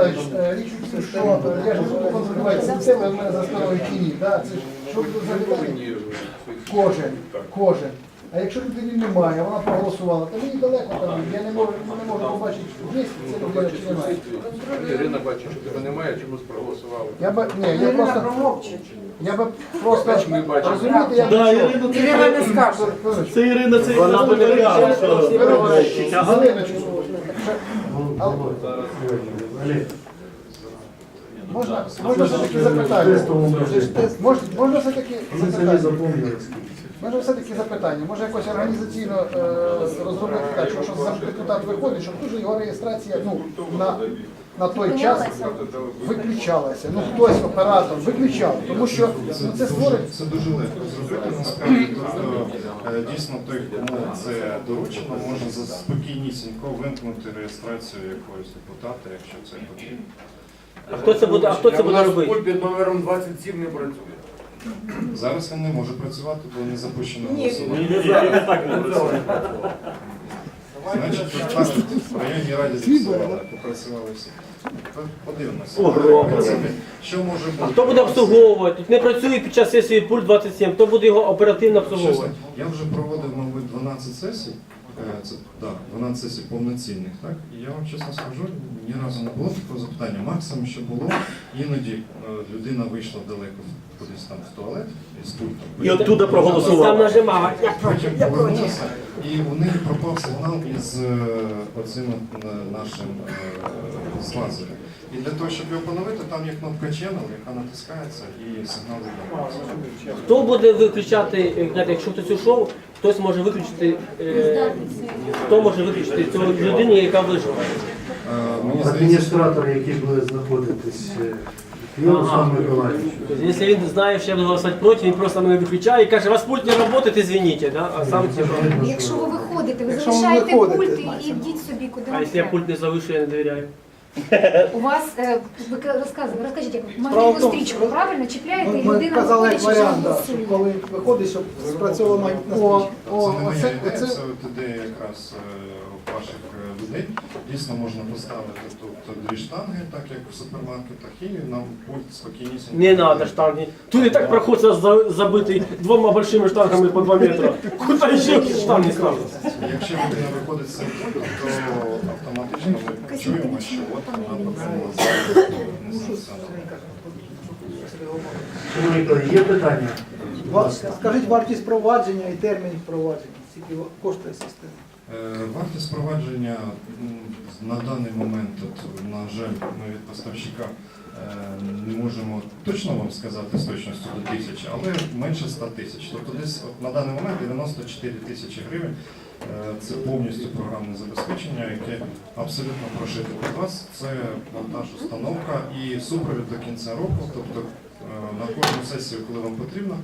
Е, Річ у тім, що е, я ж не буду контролювати системи, в мене за чи ні. Да? Це ж що тут? Кожен, кожен. А якщо людини немає, вона проголосувала, то мені далеко там, я не можу, не можу побачити, є це людина чи немає. Ірина бачить, що тебе немає, чомусь проголосували. Я б, ні, я просто, я б просто, Ми бачимо. розумієте, я Да, Ірина, це- Ірина не скаже. Це Ірина, це Вона Ірина буде Варіант. Галиночку, Алло. Можна, можна все-таки запитання? Можна, можна все-таки запитання? Можна все-таки запитання, може якось організаційно е, розробити так, що, що сам депутат виходить, щоб дуже його реєстрація ну, на, на той час виключалася. Ну хтось оператор виключав, тому що ну, це створить. Це дуже легко зробити насправді. Тобто дійсно той, кому це доручено, може за спокійнісінько вимкнути реєстрацію якогось депутата, якщо це потрібно. А хто це буде, а хто це буде робити? Пульт під номером 27 не працює. Зараз він не може працювати, бо не запущено Ні. голосування. Значить, тут в районній раді попрацювали всі. Подивимося. Що може бути? А хто буде обслуговувати? Тут не працює під час сесії пульт 27. Хто буде його оперативно обслуговувати? я вже проводив, мабуть, 12 сесій. Е, Це да, 12 сесій повноцінних, так? І я вам чесно скажу, ні разу не було такого запитання. Максимум, що було, іноді е, людина вийшла далеко кудись там в туалет із пультом. І оттуда проголосувала. Там проголосував. нажимав. Потім повернувся, і у неї пропав сигнал із е, оцим нашим з лазером. І для того, щоб його поновити, там є кнопка Channel, яка натискається і сигнал відновлюється. Хто буде виключати, якщо хтось ушов, хтось може виключити, е, хто може виключити цю людину, яка вийшла? Е, Мені здається, Адміністратор, який буде знаходитись е, є Руслан Миколаївич. Тобто, Якщо він знає, що я буду голосувати проти, він просто мене виключає і каже, у вас пульт не працює, извините, да? а сам типу. Якщо ви виходите, ви Якщо ви залишаєте виходите, пульт і йдіть собі, куди А якщо я пульт не залишу, я не довіряю. У вас, е, ви розказуйте, розкажіть, як Справа в магнітну тому, стрічку, правильно? Чіпляєте, і Ми людина казали як виходить, що варіант, да, голосує. коли виходить, щоб спрацьовувала магнітна О, стрічка. це О, не моя оце, ідея, оце, от ідея якраз е, ваших е, людей. Дійсно можна поставити тут дві штанги, так як в супермаркетах, і нам пульт спокійнісінько. Не надо штанги. Тут і так проход за- забитий двома большими штангами по 2 метри. Куди ще штанги ставити? Якщо людина виходить з цим пультом, то автоматично ми чуємо, що от Шановні колеги, є питання? скажіть вартість провадження і термін впровадження, скільки коштує система. Е, Вартість провадження на даний момент, от, на жаль, ми від поставщика е, не можемо точно вам сказати з точністю до тисячі, але менше 100 тисяч. Тобто десь от, на даний момент 94 тисячі гривень. Е, Це повністю програмне забезпечення, яке абсолютно прошите під вас. Це монтаж, установка і супровід до кінця року. Тобто на кожну сесію, коли вам потрібно,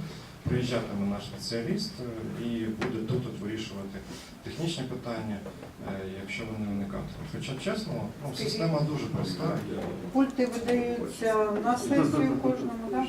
приїжджатиме наш спеціаліст е, і буде тут от вирішувати технічні питання, е, якщо вони виникатимуть. Хоча чесно, ну, система дуже проста. Пульти видаються на сесію кожному, так?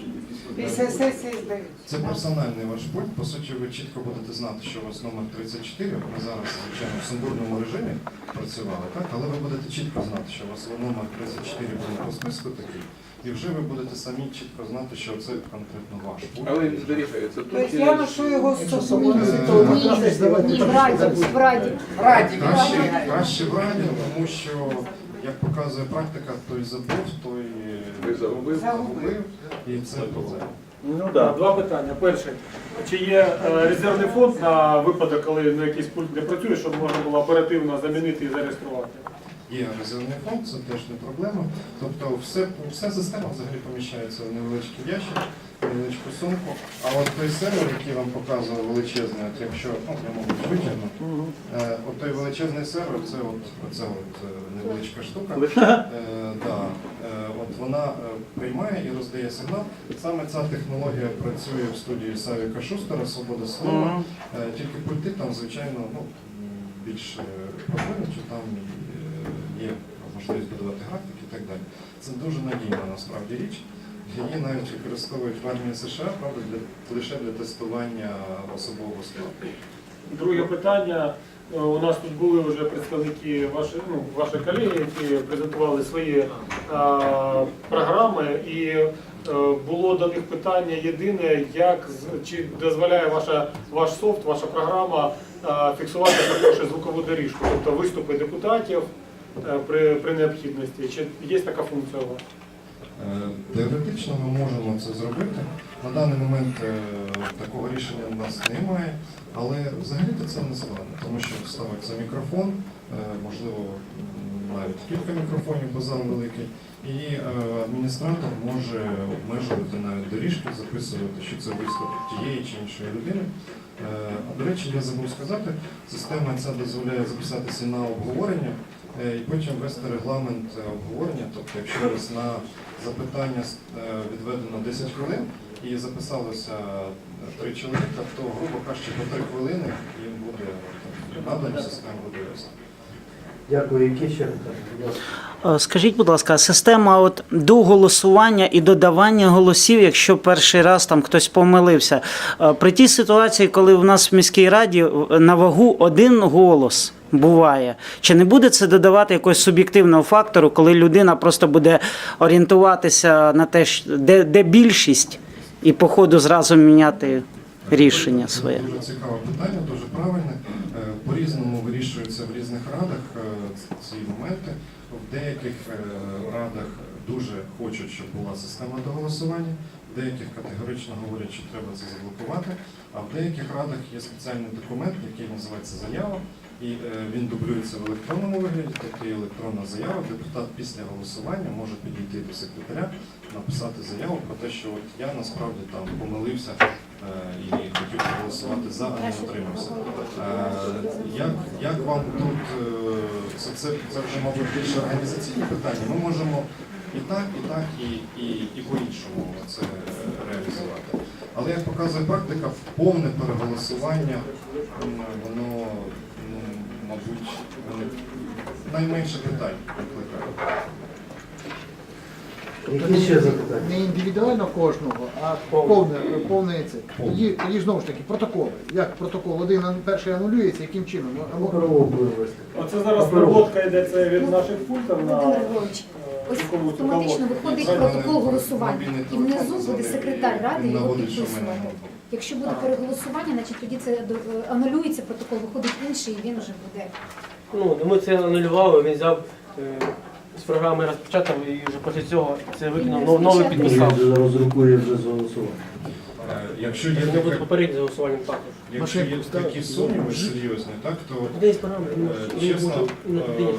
Після сесії здаються. Це персональний ваш пульт. По суті, ви чітко будете знати, що у вас номер 34. Ми зараз, звичайно, в сумбурному режимі працювали, так? але ви будете чітко знати, що у вас номер 34 буде по списку такий. І вже ви будете самі чітко знати, що це конкретно ваш пульт. Але він зберігається. Тут Тобто я ношу його з собою. Ні, ні, в раді, в раді. Раді. Краще, краще в раді, тому що, як показує практика, той забув, той Ви загубив. загубив, і це проблема. Ну да. Два питання. Перше, чи є е, резервний фонд на випадок, коли на якийсь пульт не працює, щоб можна було оперативно замінити і зареєструвати? Є резервний фонд, це теж не проблема. Тобто все, вся система взагалі поміщається в невеличкий ящик, в невеличку сумку. А от той сервер, який вам показував величезний, от якщо ну, я мабуть витягну, е, от той величезний сервер, це от, оця от е, невеличка штука. Е, да, е, от вона приймає і роздає сигнал. Саме ця технологія працює в студії Савіка Шустера, Свобода слова. Е, Тільки пульти там, звичайно, ну, більш е, розвинуті, там є можливість будувати графік і так далі. Це дуже надійна насправді річ. Її навіть використовують в армії США, правда, для, лише для тестування особового складу. Друге питання. Е, У нас тут були вже представники ваші, ну, ваші колеги, які презентували свої е, програми, і е, було до них питання єдине, як чи дозволяє ваша ваш софт, ваша програма е, фіксувати також звукову доріжку, тобто виступи депутатів при, при необхідності. Чи є така функція у вас? Е, Теоретично ми можемо це зробити. На даний момент е, такого рішення у нас немає, але взагалі-то це не складно, тому що ставиться мікрофон, е, можливо, навіть кілька мікрофонів, бо великий, і е, адміністратор може обмежувати навіть доріжки, записувати, що це виступ тієї чи іншої людини. Е, до речі, я забув сказати, система ця дозволяє записатися на обговорення е, і потім вести регламент е, обговорення. Тобто, якщо у вас на запитання е, відведено 10 хвилин і записалося е, три чоловіка, то, грубо кажучи, по три хвилини їм буде надані, система буде вести. Дякую. Які ще питання? Е, Скажіть, будь ласка, система от до голосування і додавання голосів, якщо перший раз там хтось помилився. Е, При тій ситуації, коли в нас в міській раді е, на вагу один голос буває, чи не буде це додавати якогось суб'єктивного фактору, коли людина просто буде орієнтуватися на те, де, де більшість, і по ходу зразу міняти рішення Це своє? Дуже цікаве питання, дуже правильне. Е, По-різному вирішується в різних радах е, ці моменти. В деяких е, радах дуже хочуть, щоб була система до голосування, в деяких категорично говорять, що треба це заблокувати, а в деяких радах є спеціальний документ, який називається заява, і е, він дублюється в електронному вигляді, тобто є електронна заява. Депутат після голосування може підійти до секретаря, написати заяву про те, що от я насправді там помилився е, і хотів проголосувати за, а не утримався. Е, Як, як вам тут це, це, це вже, мабуть, більше організаційні питання? Ми можемо і так, і так, і, і, і по-іншому це реалізувати. Але як показує практика, повне переголосування, воно, ну, мабуть, вони найменше питань Які ще запитання? Не індивідуально кожного, а повне, повне це. Тоді, тоді ж знову ж таки протоколи. Як протокол один ан- перший анулюється, яким чином? Ну, або- буде вести. Оце зараз проводка йде це від наших пультів на Володимир е, ось автоматично виходить протокол голосування, і внизу буде секретар ради його підписувати. Якщо буде переголосування, значить тоді це до- е, анулюється протокол, виходить інший, і він вже буде. Ну, ми це анулювали, він взяв е, з програми розпечатав і вже після цього це викинув, новий підписав. Він розрукує вже з. Е, Якщо є Не буде з голосуванням також. якщо є такі сумніви серйозні, так то Де є програма? Е, чесно, е.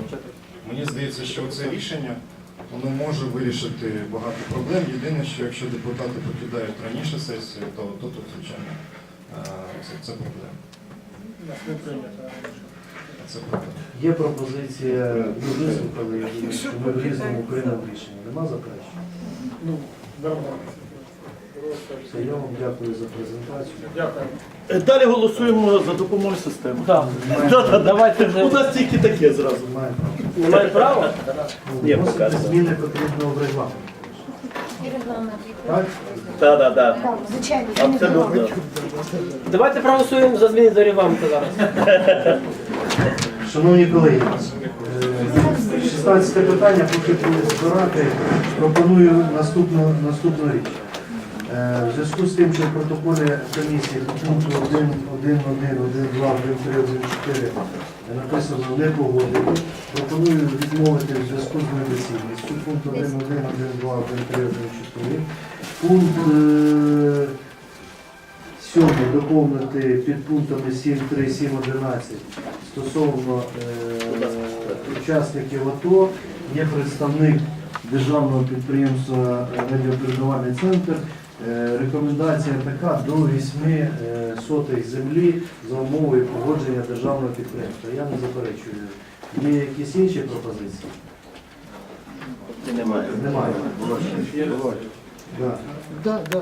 Мені здається, що це рішення воно може вирішити багато проблем. Єдине, що якщо депутати покидають раніше сесію, то, то тут, звичайно, е, це, це проблема. Нас не прийнято. Є пропозиція, ми вислухали, що ми в різному рішення. Нема заперечень? Ну, нормально. Все, я вам дякую за презентацію. Дякую. Далі голосуємо за допомогою системи. Так. Давайте вже У нас тільки таке зразу. Маємо право. немає права. Ні, Вносити поки. зміни потрібно в регламент. Так? Так, так, так. Так, звичайно, Абсолютно. Давайте проголосуємо за зміни до регламенту зараз. Шановні колеги, е, 16 питання, поки будуть збирати, пропоную наступну, наступну річ. Е, В зв'язку з тим, що в протоколі комісії пункту 1, 1, 1, 1, 2, 1, 3, 1, 4 написано не погодити, пропоную відмовити в зв'язку з недоцільністю. Пункт 1, 1, 1, 2, 1, 3, 1, 4. Пункт е, Сьомий доповнити під пунктами 7.3, 7.11 стосовно е, учасників АТО є представник державного підприємства е, центр. Е, Рекомендація така до 8 е, сотих землі за умовою погодження державного підприємства. Я не заперечую. Є якісь інші пропозиції? Немає. Немає. Да. Да, да.